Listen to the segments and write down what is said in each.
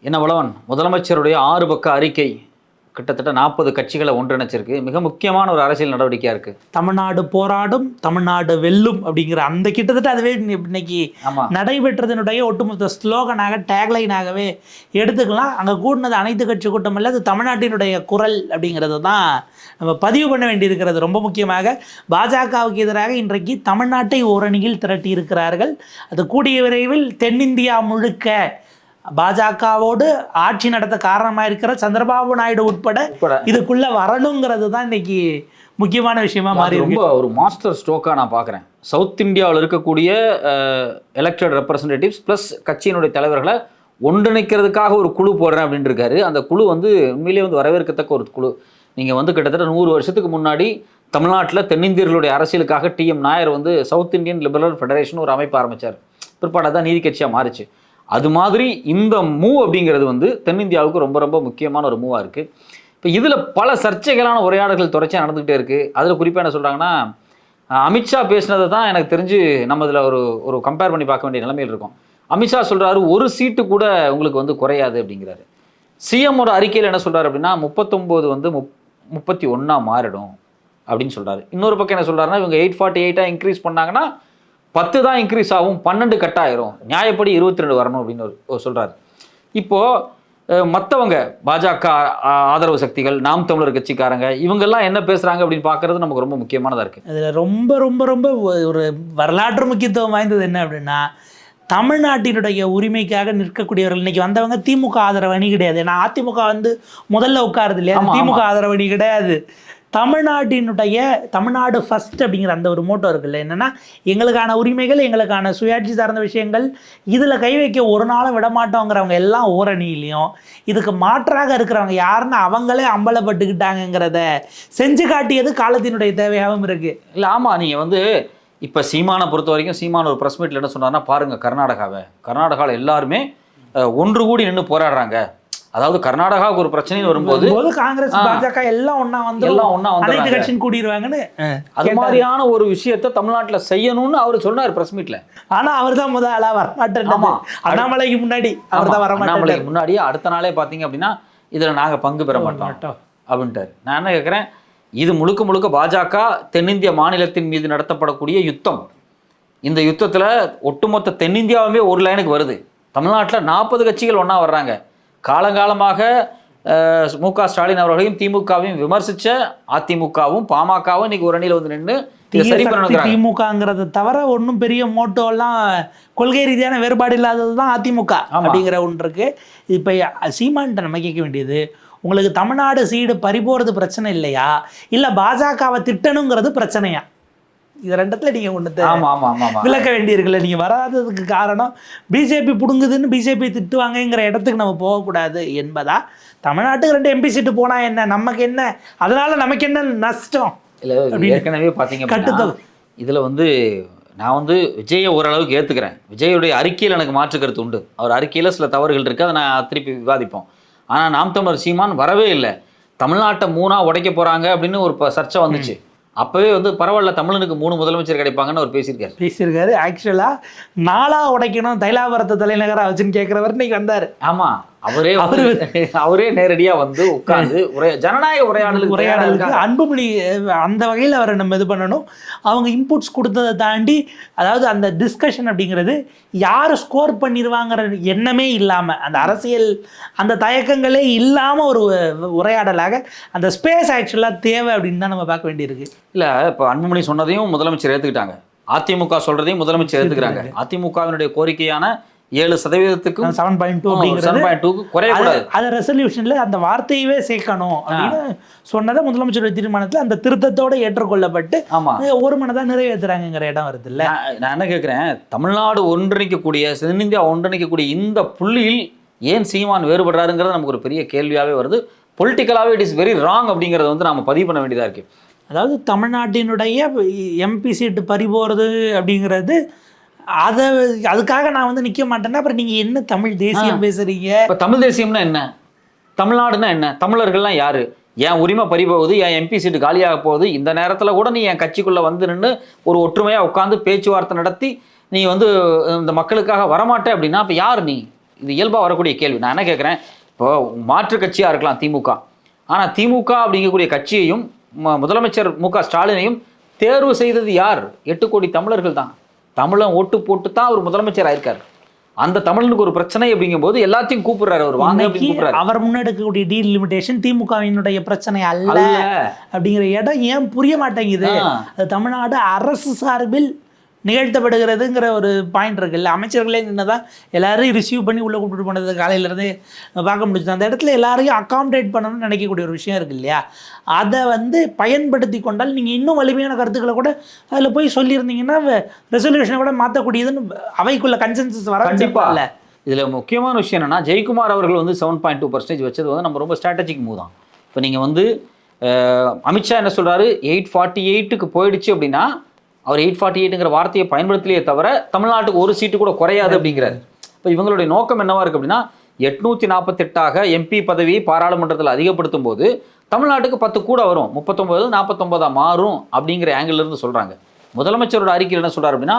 என்ன வளவன்? முதலமைச்சருடைய ஆறு பக்க அறிக்கை கிட்டத்தட்ட நாற்பது கட்சிகளை ஒன்றிணைச்சிருக்கு. மிக முக்கியமான ஒரு அரசியல் நடவடிக்கையா இருக்கு. தமிழ்நாடு போராடும் தமிழ்நாடு வெல்லும் அப்படிங்கிற அந்த கிட்டத்தட்ட அதுவே இன்னி- இன்னைக்கு நடைபெற்றதனுடைய ஒட்டுமொத்த ஸ்லோகனாக டேக்லைனாகவே எடுத்துக்கலாம். அங்கே கூடினது அனைத்து கட்சி கூட்டம் இல்லை அது தமிழ்நாட்டினுடைய குரல் அப்படிங்கிறது தான் நம்ம பதிவு பண்ண வேண்டியிருக்கிறது ரொம்ப முக்கியமாக. பாஜகவுக்கு எதிராக இன்றைக்கு தமிழ்நாட்டை ஓரணியில் திரட்டி இருக்கிறார்கள் அது கூடிய விரைவில் தென்னிந்தியா முழுக்க பாஜகவோடு ஆட்சி நடத்த காரணமாக இருக்கிற சந்திரபாபு நாயுடு உட்பட. இதுக்குள்ள வரணுங்கிறது தான் இன்னைக்கு முக்கியமான விஷயமா மாறி ரொம்ப ஒரு மாஸ்டர் ஸ்ட்ரோக்காக நான் பார்க்குறேன். சவுத் இந்தியாவில் இருக்கக்கூடிய எலெக்டட் ரெப்ரசன்டேட்டிவ்ஸ் ப்ளஸ் கட்சியினுடைய தலைவர்களை ஒன்றிணைக்கிறதுக்காக ஒரு குழு போடுறேன் அப்படின்னு இருக்காரு. அந்த குழு வந்து உண்மையிலேயே வந்து வரவேற்கத்தக்க ஒரு குழு. நீங்கள் வந்து கிட்டத்தட்ட நூறு வருஷத்துக்கு முன்னாடி தமிழ்நாட்டில் தென்னிந்தியர்களுடைய அரசியலுக்காக டிஎம் நாயர் வந்து சவுத் இந்தியன் லிபரல் ஃபெடரேஷன் ஒரு அமைப்பு ஆரம்பித்தார் பிற்பாடு தான் நீதி கட்சியாக மாறுச்சு. அது மாதிரி இந்த மூவ் அப்படிங்கிறது வந்து தென்னிந்தியாவுக்கு ரொம்ப ரொம்ப முக்கியமான ஒரு மூவாக இருக்குது இப்போ இதில் பல சர்ச்சைகளான உரையாடல்கள் தொடர்ச்சியாக நடந்துகிட்டே இருக்குது அதில் குறிப்பாக என்ன சொல்கிறாங்கன்னா அமித்ஷா பேசினதை தான் எனக்கு தெரிஞ்சு நம்ம இதில் ஒரு ஒரு கம்பேர் பண்ணி பார்க்க வேண்டிய நிலைமையில் இருக்கும். அமித்ஷா சொல்கிறாரு ஒரு சீட்டு கூட உங்களுக்கு வந்து குறையாது அப்படிங்கிறாரு. சிஎம்மோட அறிக்கையில் என்ன சொல்கிறார் அப்படின்னா முப்பத்தொம்போது வந்து முப் முப்பத்தி ஒன்றா மாறிடும் அப்படின்னு சொல்கிறாரு இன்னொரு பக்கம் என்ன சொல்கிறாருன்னா இவங்க எயிட் ஃபார்ட்டி எயிட்டாக இன்க்ரீஸ் பண்ணாங்கன்னா பத்து தான் இன்க்ரீஸ் ஆகும் பன்னெண்டு கட் ஆயிரும். நியாயப்படி இருபத்தி ரெண்டு வரணும் அப்படின்னு ஒரு- ஒரு சொல்றாரு. இப்போ மற்றவங்க பாஜக ஆதரவு சக்திகள் நாம் தமிழர் கட்சிக்காரங்க இவங்கெல்லாம் என்ன பேசுறாங்க அப்படின்னு பார்க்கறது நமக்கு ரொம்ப முக்கியமானதா இருக்கு. அதில் ரொம்ப ரொம்ப ரொம்ப ஒரு வரலாற்று முக்கியத்துவம் வாய்ந்தது என்ன அப்படின்னா தமிழ்நாட்டினுடைய உரிமைக்காக நிற்கக்கூடியவர்கள் இன்னைக்கு வந்தவங்க திமுக ஆதரவு அணி கிடையாது. ஏன்னா அதிமுக வந்து முதல்ல உட்காருது இல்லையா? திமுக ஆதரவு அணி கிடையாது. தமிழ்நாட்டினுடைய தமிழ்நாடு ஃபஸ்ட் அப்படிங்கிற அந்த ஒரு மோட்டோ இருக்குல்ல என்னென்னா எங்களுக்கான உரிமைகள் எங்களுக்கான சுயாட்சி சார்ந்த விஷயங்கள் இதில் கை வைக்க ஒரு நாளும் விடமாட்டோங்கிறவங்க எல்லாம் ஓரணியிலையும் இதுக்கு மாற்றாக இருக்கிறவங்க யாருன்னு அவங்களே அம்பலப்பட்டுக்கிட்டாங்கங்கிறத செஞ்சு காட்டியது காலத்தினுடைய தேவையாகவும் இருக்குது இல்லை ஆமாம் நீங்கள் வந்து இப்போ சீமானை பொறுத்த வரைக்கும் சீமான ஒரு ப்ரெஸ் மீட்டில் என்ன சொன்னார்னா பாருங்கள் கர்நாடகாவை. கர்நாடகாவில் எல்லாருமே ஒன்று கூடி நின்று போராடுறாங்க. அதாவது கர்நாடகாவுக்கு ஒரு பிரச்சனைன்னு வரும்போது போது காங்கிரஸ். பாஜக எல்லாம் ஒண்ணா வந்து எல்லாம் அனைத்து வந்துடுறாங்க. கட்சியும் கூடிடுவாங்கன்னு அது மாதிரியான ஒரு விஷயத்த தமிழ்நாட்டில் செய்யணும்னு அவர் சொன்னார் ப்ரெஸ் மீட்டில் ஆனா அவர் தான் முதல் ஆளா வரமாட்டேன். அண்ணாமலைக்கு முன்னாடி அவர் தான் வரமாட்டேன் முன்னாடியே அடுத்த நாளே பார்த்தீங்க அப்படின்னா இதில் நாங்கள் பங்கு பெற மாட்டோம் அப்படின்ட்டார். நான் என்ன கேட்குறேன் இது முழுக்க முழுக்க பாஜக தென்னிந்திய மாநிலத்தின் மீது நடத்தப்படக்கூடிய யுத்தம். இந்த யுத்தத்தில் ஒட்டுமொத்த தென்னிந்தியாவுமே ஒரு லைனுக்கு வருது. தமிழ்நாட்டில் நாற்பது கட்சிகள் ஒன்றா வர்றாங்க. காலங்காலமாக மு க ஸ்டாலின் அவர்களையும் திமுகவையும் விமர்சித்த அதிமுகவும் பாமகவும் இன்னைக்கு ஒரு அணியில் வந்து நின்று திமுகங்கிறத தவிர ஒன்றும் பெரிய மோட்டோ எல்லாம் கொள்கை ரீதியான வேறுபாடு இல்லாதது தான் அதிமுக. அப்படிங்கிற ஒன்று இருக்கு. இப்போ சீமான்ட்ட நம்ம கேட்க வேண்டியது உங்களுக்கு தமிழ்நாடு சீடு பறிபோறது பிரச்சனை இல்லையா? இல்ல பாஜகவை திட்டணுங்கிறது பிரச்சனையா? இது ரெண்டத்துல நீங்க ஒன்று விளக்க வேண்டியிருக்குல்ல நீங்கள் வராததுக்கு காரணம் பிஜேபி பிடுங்குதுன்னு பிஜேபி திட்டுவாங்கங்கிற இடத்துக்கு நம்ம போகக்கூடாது என்பதா? தமிழ்நாட்டுக்கு ரெண்டு எம்பி சீட்டு போனா என்ன? நமக்கு என்ன? அதனால நமக்கு என்ன நஷ்டம்? இல்லை. ஏற்கனவே பார்த்தீங்க கட்டுத்தொகை. இதில் வந்து நான் வந்து விஜயை ஓரளவுக்கு ஏற்றுக்கிறேன் விஜயுடைய அறிக்கையில் எனக்கு மாற்று கருத்து உண்டு. அவர் அறிக்கையில் சில தவறுகள் இருக்குது அதை நான் திருப்பி விவாதிப்போம். ஆனால் நாம் தமிழர் சீமான் வரவே இல்லை. தமிழ்நாட்டை மூணாக உடைக்க போகிறாங்க அப்படின்னு ஒரு சர்ச்சை வந்துச்சு. அப்போவே வந்து பரவாயில்ல தமிழனுக்கு மூணு முதலமைச்சர் கிடைப்பாங்கன்னு அவர் பேசியிருக்காரு. பேசியிருக்காரு. ஆக்சுவலா நாளா உடைக்கணும் தைலாபுரத்தை தலைநகரா வச்சுன்னு கேட்குறவர் இன்னைக்கு வந்தாரு. ஆமா. அவரே வந்து அவரே நேரடியா வந்து உட்கார்ந்து உரைய ஜனநாயக உரையாடலுக்கு உரையாடலுக்கு அன்புமணி அந்த வகையில் அவரை நம்ம இது பண்ணணும். அவங்க இன்புட்ஸ் கொடுத்ததை தாண்டி அதாவது அந்த டிஸ்கஷன் அப்படிங்கிறது யார் ஸ்கோர் பண்ணிடுவாங்கிற எண்ணமே இல்லாமல் அந்த அரசியல் அந்த தயக்கங்களே இல்லாமல் ஒரு உரையாடலாக அந்த ஸ்பேஸ் ஆக்சுவலாக தேவை அப்படின்னு தான் நம்ம பார்க்க வேண்டியிருக்கு. இல்ல இப்ப அன்புமணி சொன்னதையும் முதலமைச்சர் ஏத்துக்கிட்டாங்க. அதிமுக சொல்றதையும் முதலமைச்சர் ஏத்துக்கிறாங்க. அதிமுகவினுடைய கோரிக்கையான ஏழு சதவீதத்துக்கும் seven point two seven point டூக்கு குறையக்கூடாது. அதை ரெசல்யூஷனில் அந்த வார்த்தையவே சேர்க்கணும் அப்படின்னு சொன்னதை முதலமைச்சருடைய தீர்மானத்தில் அந்த திருத்தத்தோட ஏற்றுக்கொள்ளப்பட்டு ஆமா. ஒரு மனதாக நிறைவேற்றுறாங்கிற இடம் வருது இல்ல நான் என்ன கேட்குறேன் தமிழ்நாடு ஒன்றிணைக்கக்கூடிய தென்னிந்தியா ஒன்றிணைக்கக்கூடிய இந்த புள்ளியில் ஏன் சீமான் வேறுபடுறாருங்கிறது நமக்கு ஒரு பெரிய கேள்வியாகவே வருது. பொலிட்டிக்கலாகவே இட் இஸ் வெரி ராங் அப்படிங்கிறத வந்து நாம பதிவு பண்ண வேண்டியதா இருக்கு. அதாவது தமிழ்நாட்டினுடைய எம்பி சீட்டு பறிபோகிறது அப்படிங்கிறது அதை அதுக்காக நான் வந்து நிற்க மாட்டேன்னா அப்புறம் நீங்கள் என்ன தமிழ் தேசியம் பேசுறீங்க? இப்போ தமிழ் தேசியம்னா என்ன? தமிழ்நாடுனா என்ன? தமிழர்கள்லாம் யாரு? என் உரிமை பறி போகுது? என் எம்பி சீட்டு காலியாக போகுது? இந்த நேரத்தில் கூட நீ என் கட்சிக்குள்ளே வந்து நின்று ஒரு ஒற்றுமையாக உட்காந்து பேச்சுவார்த்தை நடத்தி நீ வந்து இந்த மக்களுக்காக வரமாட்டே அப்படின்னா அப்போ யார் நீ? இது இயல்பாக வரக்கூடிய கேள்வி. நான் என்ன கேட்குறேன் இப்போ மாற்று கட்சியாக இருக்கலாம் திமுக. ஆனால் திமுக அப்படிங்கக்கூடிய கட்சியையும் முதலமைச்சர் மு க ஸ்டாலினையும் தேர்வு செய்தது யார்? எட்டு கோடி தமிழர்கள் தான். தமிழன் ஓட்டு போட்டு தான் அவர் முதலமைச்சர் ஆயிருக்காரு. அந்த தமிழனுக்கு ஒரு பிரச்சனை அப்படிங்கும்போது எல்லாத்தையும் கூப்பிடுறாரு அவர். வாங்க கூப்பிடுறாரு. அவர் முன்னெடுக்கக்கூடிய டீல் லிமிடேஷன் திமுகவினுடைய பிரச்சனை அல்ல அப்படிங்கிற இடம் ஏன் புரிய மாட்டேங்குது? தமிழ்நாடு அரசு சார்பில் நிகழ்த்தப்படுகிறதுங்கிற ஒரு பாயிண்ட் இருக்குல்ல அமைச்சர்களே நின்னதான் எல்லாரையும் ரிசீவ் பண்ணி உள்ளே கூப்பிட்டு போனது காலையிலேருந்து பார்க்க முடிஞ்சது. அந்த இடத்துல எல்லாரையும் அகாமடேட் பண்ணணும்னு நினைக்கக்கூடிய ஒரு விஷயம் இருக்கு இல்லையா? அதை வந்து பயன்படுத்தி கொண்டால் நீங்கள் இன்னும் வலிமையான கருத்துக்களை கூட அதில் போய் சொல்லியிருந்தீங்கன்னா ரெசல்யூஷனை கூட மாற்றக்கூடியதுன்னு அவைக்குள்ள கன்சென்சஸ் வர கண்டிப்பா. இல்லை இதுல முக்கியமான விஷயம் என்னன்னா ஜெயக்குமார் அவர்கள் வந்து செவன் பாயிண்ட் டூ பர்சன்டேஜ் வச்சது வந்து நம்ம ரொம்ப ஸ்ட்ராட்டஜிக் மூவ் தான். இப்போ நீங்க வந்து அமித்ஷா என்ன சொல்றாரு? எயிட் ஃபார்ட்டி எயிட்டுக்கு போயிடுச்சு அப்படின்னா அவர் எயிட் ஃபார்ட்டி எயிட்டுங்கிற வார்த்தையை பயன்படுத்தலையே தவிர தமிழ்நாட்டுக்கு ஒரு சீட்டு கூட குறையாது அப்படிங்கிறாரு. இப்போ இவங்களுடைய நோக்கம் என்னவா இருக்கு அப்படின்னா எட்நூத்தி நாற்பத்தெட்டாக எம்பி பதவி பாராளுமன்றத்தில் அதிகப்படுத்தும் போது தமிழ்நாட்டுக்கு பத்து கூட வரும். முப்பத்தொன்பது நாற்பத்தொன்பதா மாறும் அப்படிங்கிற ஆங்கிள் இருந்து சொல்றாங்க. முதலமைச்சரோட அறிக்கையில் என்ன சொல்றாரு அப்படின்னா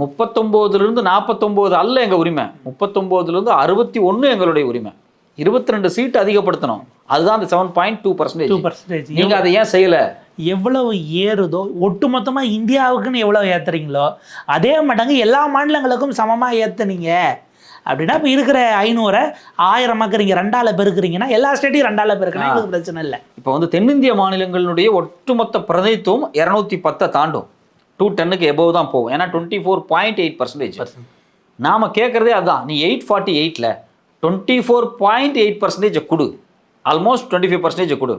முப்பத்தொம்போதுலேருந்து நாற்பத்தொம்போது அல்ல எங்கள் உரிமை. முப்பத்தொம்போதுலேருந்து அறுபத்தி ஒன்று எங்களுடைய உரிமை. இருபத்தி ரெண்டு சீட் அதிகப்படுத்தணும். அதுதான் அந்த seven point two two percentage percentage நீங்கள் அதை ஏன் செய்யலை? எவ்வளவு ஏறுதோ ஒட்டுமொத்தமாக இந்தியாவுக்குன்னு எவ்வளோ ஏற்றுறீங்களோ அதே மடங்கு எல்லா மாநிலங்களுக்கும் சமமாக ஏற்றுனீங்க அப்படின்னா இப்போ இருக்கிற ஐநூறை ஆயிரம் ஆக்குறீங்க ரெண்டால பெருக்குறீங்கன்னா எல்லா ஸ்டேட்டையும் ரெண்டால பெருக்கினா எங்களுக்கு பிரச்சனை இல்லை. இப்போ வந்து தென்னிந்திய மாநிலங்களுடைய ஒட்டுமொத்த பிரதித்துவம் இரநூத்தி பத்தை தாண்டும். டூ டென்னுக்கு எபோவ் தான் போகும். ஏன்னா twenty four point eight percentage நாம் கேட்குறதே அதுதான் நீ எயிட் ஃபார்ட்டி எயிட்டில் twenty four point eight percentage கொடு. ஆல்மோஸ்ட் டுவெண்ட்டி ஃபைவ் பர்சன்டேஜ் கொடு.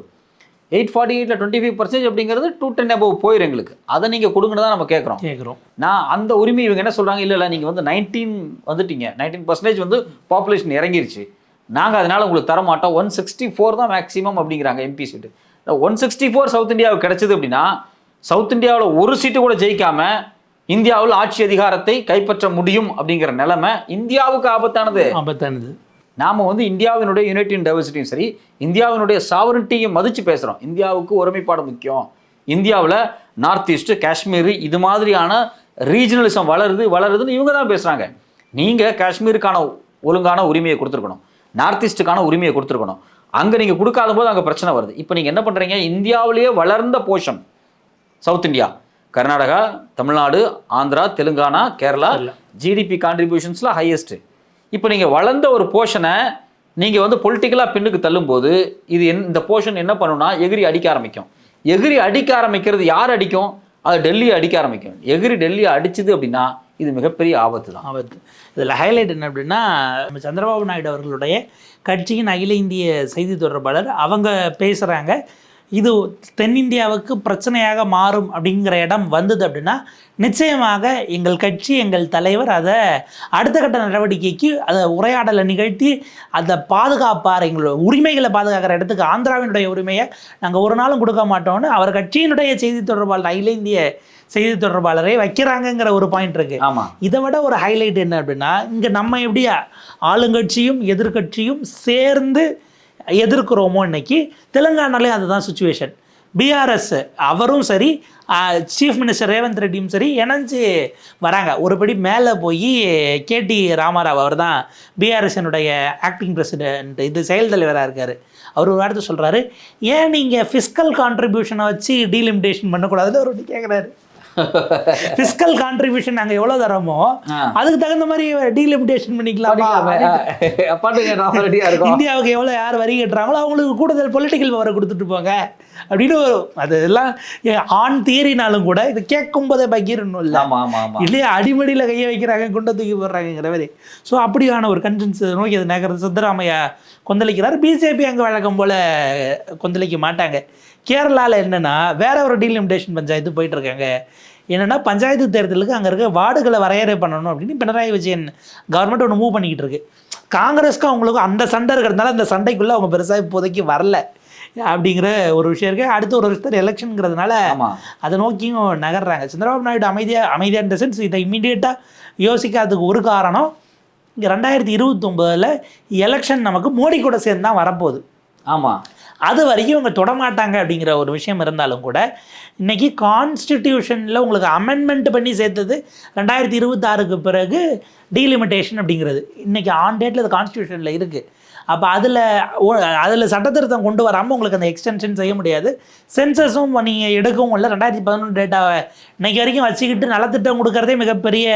எயிட் ஃபார்ட்டி எயிட்டில் டுவெண்ட்டி ஃபைவ் பர்சன்டேஜ் அப்படிங்கிறது டூ டென் எபோவ் போயிடும் எங்களுக்கு. அதை நீங்கள் கொடுங்கன்னு தான் நம்ம கேட்குறோம் கேட்குறோம் நான் அந்த உரிமை இவங்க என்ன சொல்றாங்க? இல்ல இல்ல நீங்க வந்து நைன்டீன் வந்துட்டீங்க. நைன்டீன் பர்சன்டேஜ் வந்து பாப்புலேஷன் இறங்கிருச்சு. நாங்க அதனால உங்களுக்கு தர மாட்டோம். ஒன் சிக்ஸ்டி ஃபோர் தான் மேக்ஸிமம் அப்படிங்கிறாங்க MP seat. One sixty four south இந்தியாவுக்கு கிடைச்சது அப்படின்னா சவுத் இந்தியாவில் ஒரு சீட்டு கூட ஜெயிக்காம இந்தியாவில் ஆட்சி அதிகாரத்தை கைப்பற்ற முடியும் அப்படிங்கிற நிலைமை இந்தியாவுக்கு ஆபத்தானது. ஆபத்தானது. நாம வந்து இந்தியாவினுடைய யூனிட்டி அண்ட் டைவர்சிட்டியும் சரி இந்தியாவினுடைய சாவரட்டியும் மதிச்சு பேசுகிறோம் இந்தியாவுக்கு ஒருமைப்பாடு முக்கியம். இந்தியாவில் நார்த் ஈஸ்ட் காஷ்மீர் இது மாதிரியான ரீஜனலிசம் வளருது வளருதுன்னு இவங்க தான் பேசுகிறாங்க நீங்கள் காஷ்மீருக்கான ஒழுங்கான உரிமையை கொடுத்துருக்கணும். நார்த் ஈஸ்ட்டுக்கான உரிமையை கொடுத்துருக்கணும். அங்கே நீங்கள் கொடுக்காத போது அங்கே பிரச்சனை வருது. இப்போ நீங்கள் என்ன பண்ணுறீங்க இந்தியாவிலேயே வளர்ந்த portion south India Karnataka Tamil Nadu Andhra Telangana Kerala GDP கான்ட்ரிபியூஷன்ஸில் highest இப்போ நீங்கள் வளர்ந்த ஒரு போர்ஷனை நீங்கள் வந்து பொலிட்டிக்கலாக பின்னுக்கு தள்ளும்போது இது என் இந்த போர்ஷன் என்ன பண்ணுன்னா எகிரி அடிக்க ஆரம்பிக்கும். எகிரி அடிக்க ஆரம்பிக்கிறது யார் அடிக்கும்? அது டெல்லியை அடிக்க ஆரம்பிக்கும். எகிரி டெல்லியை அடிச்சுது அப்படின்னா இது மிகப்பெரிய ஆபத்து தான். ஆபத்து. இதில் ஹைலைட் என்ன அப்படின்னா நம்ம சந்திரபாபு நாயுடு அவர்களுடைய கட்சியின் அகில இந்திய செய்தி தொடர்பாளர். அவங்க பேசுகிறாங்க இது தென்னிந்தியாவுக்கு பிரச்சனையாக மாறும் அப்படிங்கிற இடம் வந்தது அப்படின்னா நிச்சயமாக எங்கள் கட்சி எங்கள் தலைவர் அதை அடுத்த கட்ட நடவடிக்கைக்கு அதை உரையாடலை நிகழ்த்தி அதை பாதுகாப்பார் எங்களோட உரிமைகளை பாதுகாக்கிற இடத்துக்கு ஆந்திராவினுடைய உரிமையை நாங்கள் ஒரு நாளும் கொடுக்க மாட்டோம்னு அவர் கட்சியினுடைய செய்தி தொடர்பாளர் அகில இந்திய செய்தி தொடர்பாளரை வைக்கிறாங்கங்கிற ஒரு பாயிண்ட் இருக்கு. ஆமாம் இதை விட ஒரு ஹைலைட் என்ன அப்படின்னா இங்கே நம்ம எப்படி ஆளுங்கட்சியும் எதிர்க்கட்சியும் சேர்ந்து எதிர்க்கிறோமோ இன்னைக்கு தெலுங்கானாலேயும் அதுதான் சுச்சுவேஷன் பிஆர்எஸ் அவரும் சரி சீஃப் மினிஸ்டர் ரேவந்த் ரெட்டியும் சரி இணைஞ்சு வராங்க. ஒருபடி மேலே போய் கேடி ராமாராவ் அவர் தான் பிஆர்எஸ்னுடைய ஆக்டிங் பிரசிடென்ட் இது செயல் தலைவராக இருக்கார். அவர் ஒரு வார்த்தை சொல்கிறாரு ஏன் நீங்கள் ஃபிஸ்கல் கான்ட்ரிபியூஷனை வச்சு டீலிமிடேஷன் பண்ணக்கூடாதுன்னு அவர் கேட்குறாரு ஃபிஸ்கல் கான்ட்ரிபியூஷன் நாங்கள் எவ்வளோ தரோமோ. அதுக்கு தகுந்த மாதிரி டீலிமிடேஷன் பண்ணிக்கலாமா? இந்தியாவுக்கு எவ்வளோ யார் வரி கட்டுறாங்களோ அவங்களுக்கு கூடுதல் பொலிட்டிக்கல் பவரை கொடுத்துட்டு போங்க. அப்படின்னு ஒரு அதெல்லாம் ஆன் தியரினாலும் கூட இது கேட்கும் போதே பகீரணும் இல்லை. இல்லையா அடிமடியில் கையை வைக்கிறாங்க குண்டை தூக்கி போடுறாங்கிற மாதிரி. ஸோ அப்படியான ஒரு கன்சென்ஸ் நோக்கி அது நகர் சித்தராமையா கொந்தளிக்கிறார். பிஜேபி அங்கே வழக்கம் போல் கொந்தளிக்க மாட்டாங்க. கேரளாவில் என்னென்னா வேற ஒரு டீலிமிடேஷன் பஞ்சாயத்து போயிட்டு இருக்காங்க என்னென்னா பஞ்சாயத்து தேர்தலுக்கு அங்கே இருக்க வார்டுகளை வரையறை பண்ணணும் அப்படின்னு பினராயி விஜயன் கவர்மெண்ட் ஒன்று மூவ் பண்ணிக்கிட்டு இருக்கு. காங்கிரஸ்க்கு அவங்களுக்கும் அந்த சண்டை இருக்கிறதுனால அந்த சண்டைக்குள்ளே அவங்க பெருசாக இப்போதைக்கு வரல அப்படிங்கிற ஒரு விஷயம் இருக்குது அடுத்த ஒரு வருஷத்தில் எலெக்ஷனுங்கிறதுனால அதை நோக்கியும் நகர்றாங்க. சந்திரபாபு நாயுடு அமைதியாக அமைதியாக இந்த சென்ஸ் இதை இம்மிடியேட்டாக யோசிக்காததுக்கு ஒரு காரணம் இங்கே ரெண்டாயிரத்தி இருபத்தொம்போதில் எலெக்ஷன் நமக்கு மோடி கூட சேர்ந்து தான் வரப்போகுது. ஆமாம் அது வரைக்கும் இவங்க தொடமாட்டாங்க அப்படிங்கிற ஒரு விஷயம் இருந்தாலும் கூட இன்றைக்கி கான்ஸ்டிடியூஷனில் உங்களுக்கு அமெண்ட்மெண்ட் பண்ணி சேர்த்தது ரெண்டாயிரத்தி இருபத்தாறுக்கு பிறகு டீலிமிட்டேஷன் அப்படிங்கிறது. இன்றைக்கி ஆன் டேட்டில் அது கான்ஸ்டியூஷனில் இருக்குது அப்போ அதில் அதில் சட்டத்திருத்தம் கொண்டு வராமல் உங்களுக்கு அந்த எக்ஸ்டென்ஷன் செய்ய முடியாது. சென்சஸும் நீங்கள் எடுக்கவும் இல்லை. ரெண்டாயிரத்தி பதினொன்று டேட்டாவை இன்னைக்கு வரைக்கும் வச்சுக்கிட்டு நலத்திட்டம் கொடுக்கறதே மிகப்பெரிய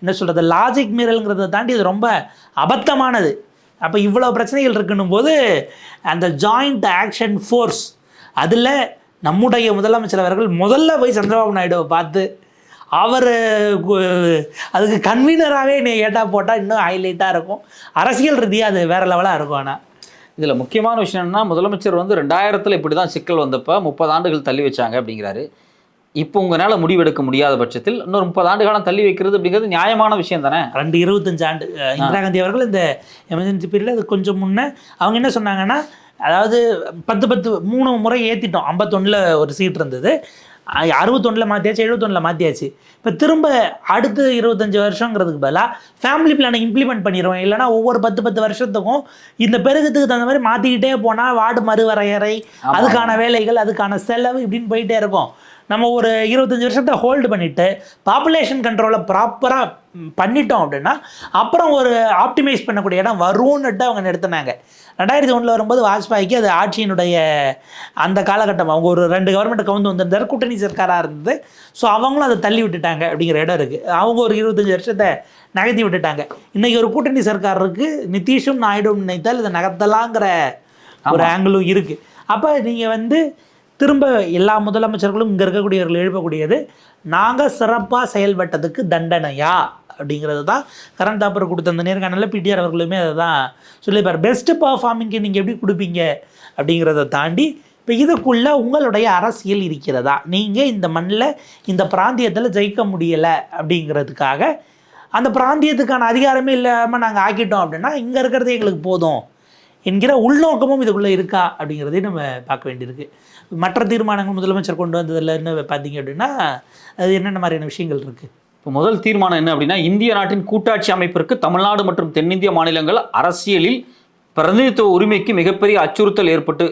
என்ன சொல்கிறது லாஜிக் மீறல்ங்கிறத தாண்டி இது ரொம்ப அபத்தமானது. அப்போ இவ்வளோ பிரச்சனைகள் இருக்குன்னும் போது அந்த ஜாயிண்ட் ஆக்ஷன் ஃபோர்ஸ் அதில் நம்முடைய முதலமைச்சர் அவர்கள் முதல்ல போய் சந்திரபாபு நாயுடுவை பார்த்து அவர் அதுக்கு கன்வீனராகவே நீ ஏட்டா போட்டால் இன்னும் ஹைலைட்டாக இருக்கும். அரசியல் ரீதியாக அது வேறு லெவலாக இருக்கும் ஆனால் இதில் முக்கியமான விஷயம் என்னென்னா முதலமைச்சர் வந்து ரெண்டாயிரத்தில் இப்படி தான் சிக்கல் வந்தப்போ முப்பது ஆண்டுகள் தள்ளி வச்சாங்க அப்படிங்கிறாரு. இப்போ உங்களால் முடிவெடுக்க முடியாத பட்சத்தில் இன்னொரு முப்பது ஆண்டு காலம் தள்ளி வைக்கிறது அப்படிங்கிறது நியாயமான விஷயம் தானே? ரெண்டு இருபத்தஞ்சு ஆண்டு இந்திரா காந்தி அவர்கள் இந்த எமர்ஜென்சி பீரியடில் அது கொஞ்சம் முன்னே அவங்க என்ன சொன்னாங்கன்னா அதாவது பத்து பத்து மூணு முறை ஏற்றிட்டோம் ஐம்பத்தொன்னில் ஒரு சீட் இருந்தது. அறுபத்தொன்னில் மாற்றியாச்சு எழுபத்தொன்னில் மாற்றியாச்சு இப்போ திரும்ப அடுத்து இருபத்தஞ்சு வருஷங்கிறதுக்கு பதிலாக ஃபேமிலி பிளானை இம்ப்ளிமெண்ட் பண்ணிடுவோம். இல்லைனா ஒவ்வொரு பத்து பத்து வருஷத்துக்கும் இந்த பெருக்கத்துக்கு தகுந்த மாதிரி மாற்றிக்கிட்டே போனால் வார்டு மறுவரையறை. அதுக்கான வேலைகள் அதுக்கான செலவு இப்படின்னு போயிட்டே இருக்கும். நம்ம ஒரு இருபத்தஞ்சி வருஷத்தை ஹோல்டு பண்ணிவிட்டு பாப்புலேஷன் கண்ட்ரோலை ப்ராப்பராக பண்ணிட்டோம் அப்படின்னா அப்புறம் ஒரு ஆப்டிமைஸ் பண்ணக்கூடிய இடம் வரும்னுட்டு அவங்க நிறுத்தினாங்க. ரெண்டாயிரத்தி ஒன்றில் வரும்போது வாஜ்பாய்க்கு அது ஆட்சியினுடைய அந்த காலகட்டம். அவங்க ஒரு ரெண்டு கவர்மெண்ட் கவுந்து வந்திருந்தாரு கூட்டணி சர்க்காராக இருந்தது. ஸோ அவங்களும் அதை தள்ளி விட்டுட்டாங்க அப்படிங்கிற இடம் இருக்குது அவங்க ஒரு இருபத்தஞ்சி வருஷத்தை நகர்த்தி விட்டுட்டாங்க. இன்றைக்கி ஒரு கூட்டணி சர்க்கார் இருக்குது நிதிஷும் நாயுடும் நினைத்தால் இதை நகர்த்தலாங்கிற ஒரு ஆங்கிளும் இருக்குது அப்போ நீங்கள் வந்து திரும்ப எல்லா முதலமைச்சர்களும் இங்கே இருக்கக்கூடியவர்கள் எழுப்பக்கூடியது நாங்கள் சிறப்பாக செயல்பட்டதுக்கு தண்டனையா? அப்படிங்கிறது தான் கரண்ட் தாப்பர் கொடுத்த அந்த நேர்காணலில் பிடிஆர் அவர்களுமே அதை தான் சொல்லியிருப்பார். பெஸ்ட்டு பர்ஃபார்மிங்க்கு நீங்கள் எப்படி கொடுப்பீங்க? அப்படிங்கிறத தாண்டி இப்போ இதுக்குள்ளே உங்களுடைய அரசியல் இருக்கிறதா? நீங்கள் இந்த மண்ணில் இந்த பிராந்தியத்தில் ஜெயிக்க முடியலை அப்படிங்கிறதுக்காக அந்த பிராந்தியத்துக்கான அதிகாரமே இல்லாமல் நாங்கள் ஆக்கிட்டோம் அப்படின்னா இங்கே இருக்கிறது எங்களுக்கு போதும் என்கிற உள்நோக்கமும் இதுக்குள்ளே இருக்கா அப்படிங்கிறதையும் நம்ம பார்க்க வேண்டியிருக்கு. மற்ற தீர்மானங்கள் முதலமைச்சர் கொண்டு வந்ததில் என்ன பார்த்தீங்க அப்படின்னா அது என்னென்ன மாதிரியான விஷயங்கள் இருக்குது இப்போ முதல் தீர்மானம் என்ன அப்படின்னா இந்திய நாட்டின் கூட்டாட்சி அமைப்பிற்கு தமிழ்நாடு மற்றும் தென்னிந்திய மாநிலங்கள் அரசியலில் பிரதிநிதித்துவ உரிமைக்கு மிகப்பெரிய அச்சுறுத்தல் ஏற்பட்டு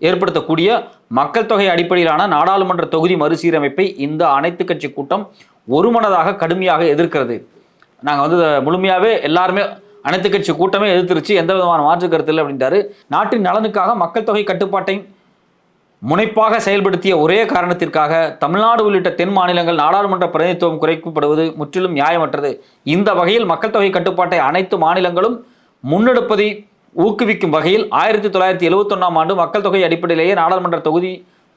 ஏற்படுத்தக்கூடிய மக்கள் தொகை அடிப்படையிலான நாடாளுமன்ற தொகுதி மறுசீரமைப்பை இந்த அனைத்து கட்சி கூட்டம் ஒருமனதாக கடுமையாக எதிர்க்கிறது. நாங்கள் வந்து முழுமையாகவே எல்லாருமே அனைத்து கட்சி கூட்டமே எதிர்த்துருச்சு எந்த விதமான மாற்று கருத்து இல்லை அப்படின்றாரு நாட்டின் நலனுக்காக மக்கள் தொகை கட்டுப்பாட்டை முனைப்பாக செயல்படுத்திய ஒரே காரணத்திற்காக தமிழ்நாடு உள்ளிட்ட தென் மாநிலங்கள் நாடாளுமன்ற பிரதிநிதித்துவம் குறைக்கப்படுவது முற்றிலும் நியாயமற்றது. இந்த வகையில் மக்கள் தொகை கட்டுப்பாட்டை அனைத்து மாநிலங்களும் முன்னெடுப்பதை ஊக்குவிக்கும் வகையில் ஆயிரத்தி தொள்ளாயிரத்தி எழுவத்தொன்னாம் ஆண்டு மக்கள் தொகை அடிப்படையிலேயே நாடாளுமன்ற தொகுதி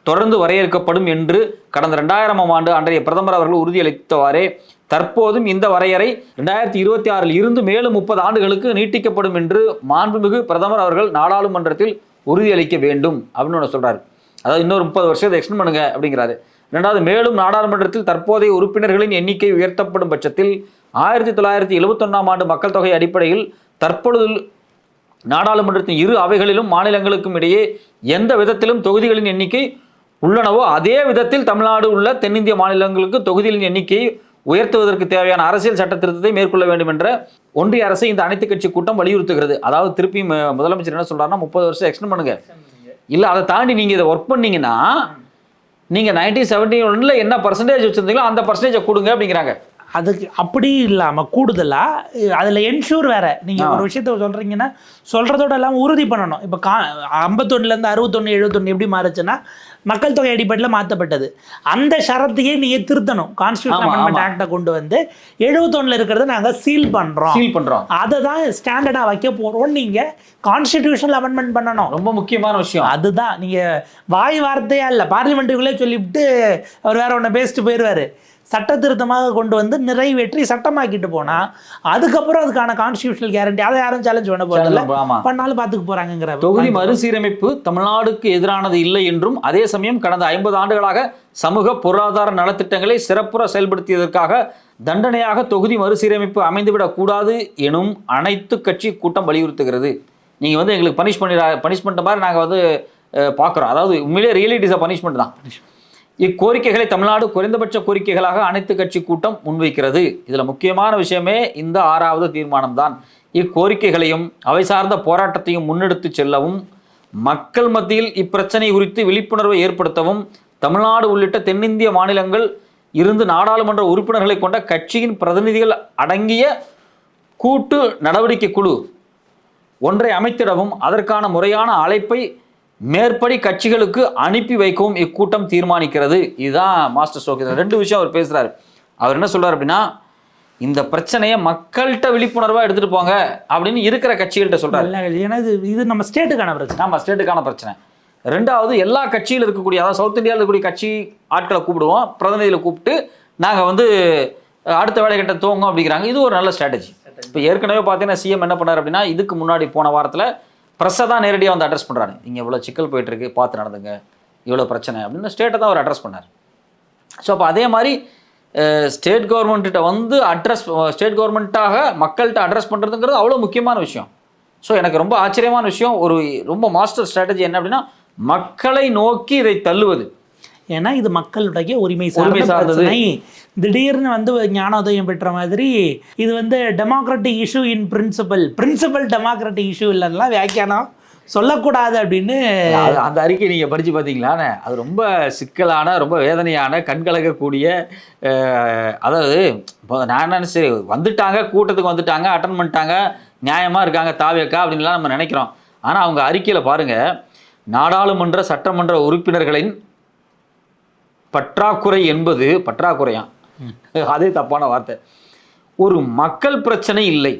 தொடர்ந்து வரையறுக்கப்படும் என்று கடந்த ரெண்டாயிரமாம் ஆண்டு அன்றைய பிரதமர் அவர்கள் உறுதியளித்தவாறே தற்போதும் இந்த வரையறை ரெண்டாயிரத்தி இருபத்தி ஆறில் இருந்து மேலும் முப்பது ஆண்டுகளுக்கு நீட்டிக்கப்படும் என்று மாண்புமிகு பிரதமர் அவர்கள் நாடாளுமன்றத்தில் உறுதியளிக்க வேண்டும் அப்படின்னு ஒன்று சொல்கிறார் அதாவது இன்னொரு முப்பது வருஷத்தை எக்ஸ்டெண்ட் பண்ணுங்க அப்படிங்கிறாரு. ரெண்டாவது மேலும் நாடாளுமன்றத்தில் தற்போதைய உறுப்பினர்களின் எண்ணிக்கை உயர்த்தப்படும் பட்சத்தில் ஆயிரத்தி தொள்ளாயிரத்தி எழுபத்தொன்னாம் ஆண்டு மக்கள் தொகை அடிப்படையில் தற்பொழுது நாடாளுமன்றத்தின் இரு அவைகளிலும் மாநிலங்களுக்கும் இடையே எந்த விதத்திலும் தொகுதிகளின் எண்ணிக்கை உள்ளனவோ அதே விதத்தில் தமிழ்நாடு உள்ள தென்னிந்திய மாநிலங்களுக்கு தொகுதிகளின் எண்ணிக்கையை உயர்த்துவதற்கு தேவையான அரசியல் சட்ட திருத்தத்தை மேற்கொள்ள வேண்டும் என்ற ஒன்றிய அரசை இந்த அனைத்து கட்சி கூட்டம் வலியுறுத்துகிறது. அதாவது திருப்பி முதலமைச்சர் என்ன சொல்றாருன்னா முப்பது வருஷம் எக்ஸ்டெண்ட் பண்ணுங்க. இல்லை அதை தாண்டி நீங்கள் இதை ஒர்க் பண்ணீங்கன்னா நீங்கள் நைன்டீன் செவன்டி ஒன்ல என்ன பர்சன்டேஜ் வச்சிருந்தீங்களோ அந்த பர்சன்டேஜை கொடுங்க அப்படிங்கிறாங்க. அதுக்கு அப்படி இல்லாமல் கூடுதலாக அதில் என்ஷூர் வேற. நீங்கள் ஒரு விஷயத்த சொல்கிறீங்கன்னா சொல்கிறதோட எல்லாம் உறுதி பண்ணணும். இப்போ கா ஐம்பத்தொன்னுலேருந்து அறுபத்தொன்று எழுபத்தொன்று எப்படி மாறுச்சுன்னா மக்கள் தொகை அடிப்படையில் மாற்றப்பட்டது அந்த ஷரத்தையே நீங்கள் திருத்தணும். Constitution amendment. ஆக்டை கொண்டு வந்து எழுபத்தொன்னில் இருக்கிறத நாங்கள் சீல் பண்ணுறோம் ஃபீல் பண்றோம். அதை தான் ஸ்டாண்டர்டாக வைக்க போகிறோம் நீங்கள் கான்ஸ்டிடியூஷனல் அமெண்ட்மெண்ட் பண்ணணும். ரொம்ப முக்கியமான விஷயம். அதுதான். நீங்கள் வாய் வார்த்தையா இல்லை பார்லிமெண்ட்டுக்குள்ளே சொல்லிவிட்டு அவர் வேற ஒன்று பேசிட்டு போயிடுவார் சட்ட திருத்தமாக கொண்டு வந்து நிறைவேற்றி சட்டமாக்கிட்டு போனால் அதுக்கப்புறம் அதுக்கான கான்ஸ்டியூஷனல் கேரண்டி அதை யாரும் சேலஞ்ச் பண்ண போகிறதில்ல பண்ணாலும் பார்த்துக்க போகிறாங்கங்கிற தொகுதி மறுசீரமைப்பு தமிழ்நாடுக்கு எதிரானது இல்லை என்றும் அதே சமயம் கடந்த ஐம்பது ஆண்டுகளாக சமூக பொருளாதார நலத்திட்டங்களை சிறப்புற செயல்படுத்தியதற்காக தண்டனையாக தொகுதி மறுசீரமைப்பு அமைந்துவிடக் கூடாது எனும் அனைத்து கட்சி கூட்டம் வலியுறுத்துகிறது. நீங்கள் வந்து எங்களுக்கு பனிஷ் பண்ணி பனிஷ்மெண்ட் மாதிரி நாங்கள் வந்து பார்க்குறோம். அதாவது உண்மையிலே ரியலிட்டிஸ் பனிஷ்மெண்ட் தான். இக்கோரிக்கைகளை தமிழ்நாடு குறைந்தபட்ச கோரிக்கைகளாக அனைத்து கட்சி கூட்டம் முன்வைக்கிறது. இதில் முக்கியமான விஷயமே இந்த ஆறாவது தீர்மானம் தான் இக்கோரிக்கைகளையும் அவை சார்ந்த போராட்டத்தையும் முன்னெடுத்து செல்லவும் மக்கள் மத்தியில் இப்பிரச்சனை குறித்து விழிப்புணர்வை ஏற்படுத்தவும் தமிழ்நாடு உள்ளிட்ட தென்னிந்திய மாநிலங்கள் இருந்து நாடாளுமன்ற உறுப்பினர்களை கொண்ட கட்சியின் பிரதிநிதிகள் அடங்கிய கூட்டு நடவடிக்கை குழு ஒன்றை அமைத்திடவும் அதற்கான முறையான அழைப்பை மேற்படி கட்சிகளுக்கு அனுப்பி வைக்கவும் இக்கூட்டம் தீர்மானிக்கிறது. இதுதான் மாஸ்டர் ஸ்ட்ரோக் ரெண்டு விஷயம் அவர் பேசுறாரு. அவர் என்ன சொல்றாரு அப்படின்னா இந்த பிரச்சனையை மக்கள்கிட்ட விழிப்புணர்வா எடுத்துட்டு போங்க அப்படின்னு இருக்கிற கட்சிகள்கிட்ட கேள்வி. ஏன்னா இது இது நம்ம ஸ்டேட்டுக்கான பிரச்சனை. நம்ம ஸ்டேட்டுக்கான பிரச்சனை. ரெண்டாவது எல்லா கட்சியில் இருக்கக்கூடிய அதாவது சவுத் இந்தியாவில் இருக்கக்கூடிய கட்சி ஆட்களை கூப்பிடுவோம். பிரதிநிதிகளை கூப்பிட்டு நாங்கள் வந்து அடுத்த வேலைகட்ட துவங்கும் அப்படிங்கிறாங்க. இது ஒரு நல்ல ஸ்ட்ராட்டஜி இப்போ ஏற்கனவே பார்த்தீங்கன்னா சிஎம் என்ன பண்ணார் அப்படின்னா இதுக்கு முன்னாடி போன வாரத்தில் ப்ரெஸ்ஸை தான் நேரடியாக வந்து அட்ரஸ் பண்ணுறாரு இங்கே இவ்வளோ சிக்கல் போயிட்டு இருக்கு பார்த்து நடந்துங்க. இவ்வளோ பிரச்சனை அப்படின்னு ஸ்டேட்டை தான் அவர் அட்ரஸ் பண்ணார். ஸோ அப்போ அதே மாதிரி ஸ்டேட் கவர்மெண்ட்டிட்ட வந்து அட்ரஸ் ஸ்டேட் கவர்மெண்ட்டாக மக்கள்கிட்ட அட்ரஸ் பண்ணுறதுங்கிறது அவ்வளோ முக்கியமான விஷயம். ஸோ எனக்கு ரொம்ப ஆச்சரியமான விஷயம். ஒரு ரொம்ப மாஸ்டர் ஸ்ட்ராட்டஜி என்ன அப்படின்னா மக்களை நோக்கி இதை தள்ளுவது. ஏன்னா இது மக்களுடைய உரிமை உரிமை சார்ந்த சார்ந்தது. திடீர்னு வந்து ஞானோதயம் பெற்ற மாதிரி இது வந்து democratic issue in principle principle democratic issue இல்லைன்னா வியாக்கியானம் சொல்லக்கூடாது அப்படின்னு அந்த அறிக்கை நீங்கள் படித்து பார்த்தீங்களாண்ணே அது ரொம்ப சிக்கலான ரொம்ப வேதனையான கண்கலக்கக்கூடிய அதாவது இப்போ நான் என்ன சரி வந்துட்டாங்க கூட்டத்துக்கு வந்துட்டாங்க அட்டன் பண்ணிட்டாங்க நியாயமாக இருக்காங்க தாவியக்கா அப்படின்லாம் நம்ம நினைக்கிறோம். ஆனால் அவங்க அறிக்கையில் பாருங்கள் நாடாளுமன்ற சட்டமன்ற உறுப்பினர்களின் பற்றாக்குறை என்பது பற்றாக்குறையாம் அதே தப்பான வார்த்தை. ஒரு மக்கள் பிரச்சனை இல்லை.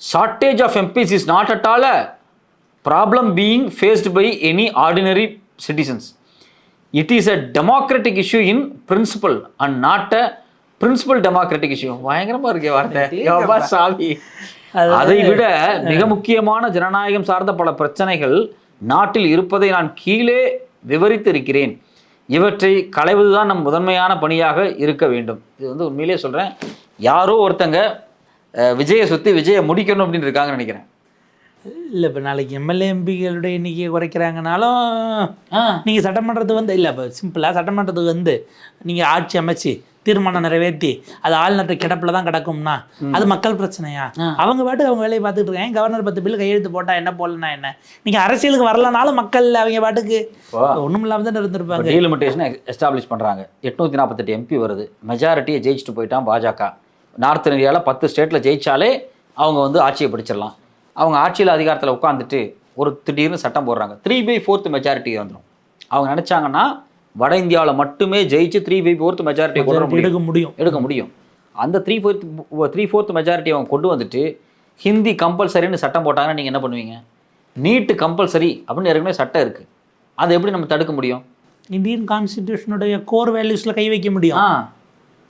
Shortage of MPs is not at all a problem being faced by any ordinary citizens it is a democratic issue in principle and not a principle democratic issue பயங்கரமா இருக்கே வார்த்தை. சாமி. அதை விட மிக முக்கியமான ஜனநாயகம் சார்ந்த பல பிரச்சனைகள் நாட்டில் இருப்பதை நான் கீழே விவரித்திருக்கிறேன் இவற்றை களைவதுதான் நம் முதன்மையான பணியாக இருக்க வேண்டும். இது வந்து உண்மையிலேயே சொல்றேன். யாரோ ஒருத்தங்க விஜயை சுத்தி விஜயை முடிக்கணும் அப்படின்னு இருக்காங்கன்னு நினைக்கிறேன். இல்லை இப்போ நாளைக்கு எம்எல்ஏ எம்பிகளுடைய எண்ணிக்கையை குறைக்கிறாங்கனாலும் ஆ. நீங்கள் சட்டமன்றத்துக்கு வந்து இல்லை இப்போ சிம்பிளாக சட்டமன்றத்துக்கு வந்து நீங்கள் ஆட்சி அமைச்சு தீர்மானம் நிறைவேற்றி அது ஆளுநர்கிட்ட கிடப்பில் தான் கிடக்கும்னா அது மக்கள் பிரச்சனையா? அவங்க பாட்டுக்கு அவங்க வேலையை பார்த்துட்டு இருக்காங்க. கவர்னர் பத்து பில் கையெழுத்து போட்டா என்ன போடலனா என்ன? நீங்கள் அரசியலுக்கு வரலனாலும் மக்கள் அவங்க பாட்டுக்கு ஒன்றும் இல்லாமல் தான் இருந்திருப்பாங்க. டீலிமிட்டேஷனை எஸ்டாப்ளிஷ் பண்ணுறாங்க எட்நூற்றி நாற்பத்தெட்டு எம்பி வருது. மெஜாரிட்டியை ஜெயிச்சுட்டு போயிட்டான் பாஜக. நார்த் இந்தியாவில் பத்து ஸ்டேட்டில் ஜெயிச்சாலே அவங்க வந்து ஆட்சியை பிடிச்சிடலாம். அவங்க ஆட்சியில் அதிகாரத்தில் உட்காந்துட்டு ஒரு திடீர்னு சட்டம் போடுறாங்க. த்ரீ பை ஃபோர்த் மெஜாரிட்டி வந்துடும் அவங்க நினச்சாங்கன்னா வட இந்தியாவில் மட்டுமே ஜெயிச்சு த்ரீ பை ஃபோர்த் மெஜாரிட்டியை கொண்டு எடுக்க முடியும். எடுக்க முடியும். அந்த three fourth three fourth majority அவங்க கொண்டு வந்துட்டு ஹிந்தி கம்பல்சரின்னு சட்டம் போட்டாங்கன்னா நீங்கள் என்ன பண்ணுவீங்க? நீட்டு கம்பல்சரி அப்படின்னு ஏற்கனவே சட்டம் இருக்குது அதை எப்படி நம்ம தடுக்க முடியும்? இந்தியன் கான்ஸ்டிடியூஷனுடைய கோர் வேல்யூஸில் கை வைக்க முடியும்.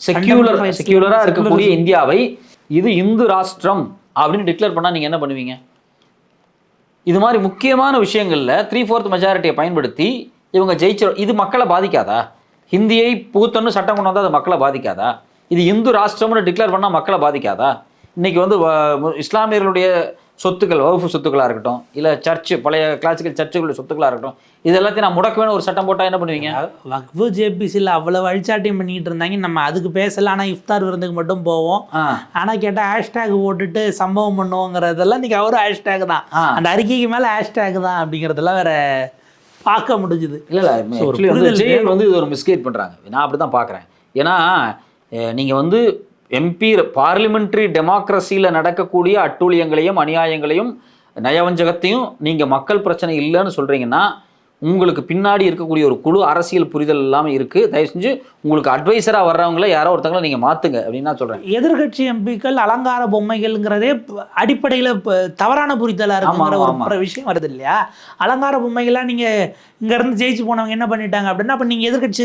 செக்யூலர் Fundamental rights, செக்யூலரா இருக்கக்கூடிய. இந்தியாவை இது இந்து ராஷ்டிரம் அப்படின்னு டிக்ளேர் பண்ணா நீங்க என்ன பண்ணுவீங்க? இது மாதிரி முக்கியமான விஷயங்கள்ல த்ரீ ஃபோர்த் மெஜாரிட்டியை பயன்படுத்தி இவங்க ஜெயிச்சிரும். இது மக்களை பாதிக்காதா? ஹிந்தியை புகுத்தன்னு சட்டம் கொண்டு வந்தா அது மக்களை பாதிக்காதா? இது இந்து ராஷ்டிரம்னு டிக்ளேர் பண்ணா மக்களை பாதிக்காதா? இன்னைக்கு வந்து இஸ்லாமியர்களுடைய சொத்துக்கள் வகுப்பு சொத்துக்களாக இருக்கட்டும் இல்லை சர்ச்சு பழைய கிளாசிக்கல் சர்ச்சுகளுடைய சொத்துக்களாக இருக்கட்டும் இது எல்லாத்தையும் நான் முடக்குவேன்னு ஒரு சட்டம் போட்டால் என்ன பண்ணுவீங்க? வக்ஃபு ஜேபிசியில் அவ்வளோ அழிச்சாட்டியம் பண்ணிட்டு இருந்தாங்க. நம்ம அதுக்கு பேசல ஆனால் இஃப்தார் விருந்துக்கு மட்டும் போவோம். ஆனால் கேட்டால் ஹேஷ்டேக் போட்டுட்டு சம்பவம் பண்ணுவோங்கிறதெல்லாம் இன்னைக்கு அவரும் ஹேஷ்டேக் தான். அந்த அறிக்கைக்கு மேலே ஹேஷ்டேக் தான் அப்படிங்கிறதெல்லாம் வேற பார்க்க முடிஞ்சுது. இல்லை வந்து வந்து இது ஒரு மிஸ்கைட் பண்ணுறாங்க நான் அப்படி தான் பார்க்குறேன். ஏன்னா நீங்கள் வந்து எம்பி பார்லிமெண்ட்ரி டெமோக்ரஸியில் நடக்கக்கூடிய அட்டூழியங்களையும் அநியாயங்களையும் நயவஞ்சகத்தையும் நீங்கள் மக்கள் பிரச்சனை இல்லைன்னு சொல்கிறீங்கன்னா உங்களுக்கு பின்னாடி இருக்கக்கூடிய ஒரு குழு அரசியல் புரிதல் இல்லாமல் இருக்குது தயவு செஞ்சு உங்களுக்கு அட்வைசராக வர்றவங்கள யாரோ ஒருத்தங்கள நீங்கள் மாற்றுங்க அப்படின்னு நான் சொல்கிறேன் எதிர்கட்சி எம்பிக்கள் அலங்கார பொம்மைகள்ங்கிறதே அடிப்படையில ப- தவறான புரிதலா இருக்குங்கிற ஒரு விஷயம் வருது இல்லையா? அலங்கார பொம்மைகள்லாம் நீங்க இங்க இருந்து ஜெயிச்சு போனவங்க என்ன பண்ணிட்டாங்க அப்படின்னா அப்ப நீங்க எதிர்கட்சி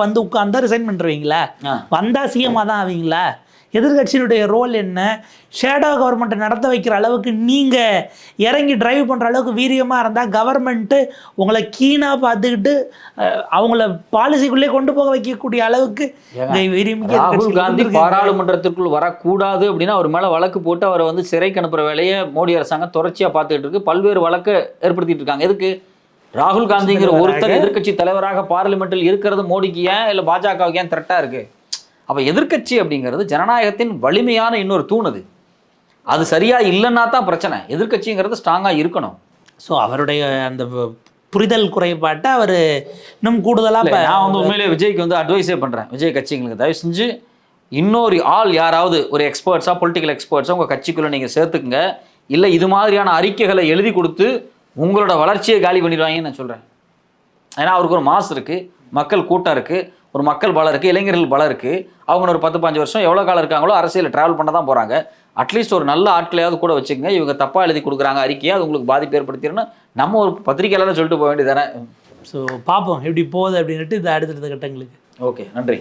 வந்து உட்கார்ந்தா ரிசைன் பண்ணுவீங்களா ஆ. வந்தா சிஎம்மா தான் ஆவீங்களா? எதிர்கட்சியினுடைய ரோல் என்ன? ஷேடோ கவர்மெண்ட்டை நடத்த வைக்கிற அளவுக்கு நீங்க இறங்கி டிரைவ் பண்ற அளவுக்கு வீரியமா இருந்தா கவர்மெண்ட்டு உங்களை கீனா பார்த்துக்கிட்டு அவங்கள பாலிசிக்குள்ளே கொண்டு போக வைக்கக்கூடிய அளவுக்கு ராகுல் காந்தி. பாராளுமன்றத்திற்குள் வரக்கூடாது அப்படின்னா அவர் மேலே வழக்கு போட்டு அவரை வந்து சிறைக்கு அனுப்புற வேலையை மோடி அரசாங்கம் தொடர்ச்சியாக பார்த்துக்கிட்டு இருக்கு. பல்வேறு வழக்கு ஏற்படுத்திட்டு இருக்காங்க. எதுக்கு? ராகுல் காந்திங்கிற ஒருத்தர் எதிர்க்கட்சி தலைவராக பார்லிமெண்ட்டில் இருக்கிறது மோடிக்கு ஏன்? இல்லை பாஜகவுக்கு ஏன் த்ரெட்டாக இருக்கு? அப்போ எதிர்க்கட்சி அப்படிங்கிறது ஜனநாயகத்தின் வலிமையான இன்னொரு தூண் அது. அது சரியா இல்லைன்னா தான் பிரச்சனை. எதிர்க்கட்சிங்கிறது ஸ்ட்ராங்காக இருக்கணும். ஸோ அவருடைய அந்த புரிதல் குறைபாட்டை அவர் இன்னும் கூடுதலாக நான் வந்து உண்மையிலே விஜய்க்கு வந்து அட்வைஸே பண்ணுறேன் விஜய் கட்சிங்களுக்கு தயவு செஞ்சு இன்னொரு ஆள் யாராவது ஒரு எக்ஸ்பர்ட்ஸாக பொலிட்டிக்கல் எக்ஸ்பர்ட்ஸாக உங்கள் கட்சிக்குள்ளே நீங்கள் சேர்த்துக்குங்க. இல்லை இது மாதிரியான அறிக்கைகளை எழுதி கொடுத்து உங்களோட வளர்ச்சியை காலி பண்ணிடுவாங்கன்னு நான் சொல்கிறேன் ஏன்னா அவருக்கு ஒரு மாசு இருக்குது மக்கள் கூட்டம் இருக்குது ஒரு மக்கள் பலம் இருக்குது இளைஞர்கள் பலம் இருக்குது அவங்க ஒரு பத்து பாஞ்சு வருஷம் எவ்வளோ காலம் இருக்காங்களோ அரசியலில் ட்ராவல் பண்ண தான் போகிறாங்க அட்லீஸ்ட் ஒரு நல்ல ஆட்களையாவது கூட வச்சுக்கங்க. இவங்க தப்பாக எழுதி கொடுக்குறாங்க அறிக்கையை அது உங்களுக்கு பாதிப்பு ஏற்படுத்திடும்னு நம்ம ஒரு பத்திரிக்கையாளர் சொல்லிட்டு போக வேண்டியதானே ஸோ பார்ப்போம். எப்படி போகுது அப்படின்ட்டு இது அடுத்தடுத்த கட்டங்களுக்கு. ஓகே நன்றி.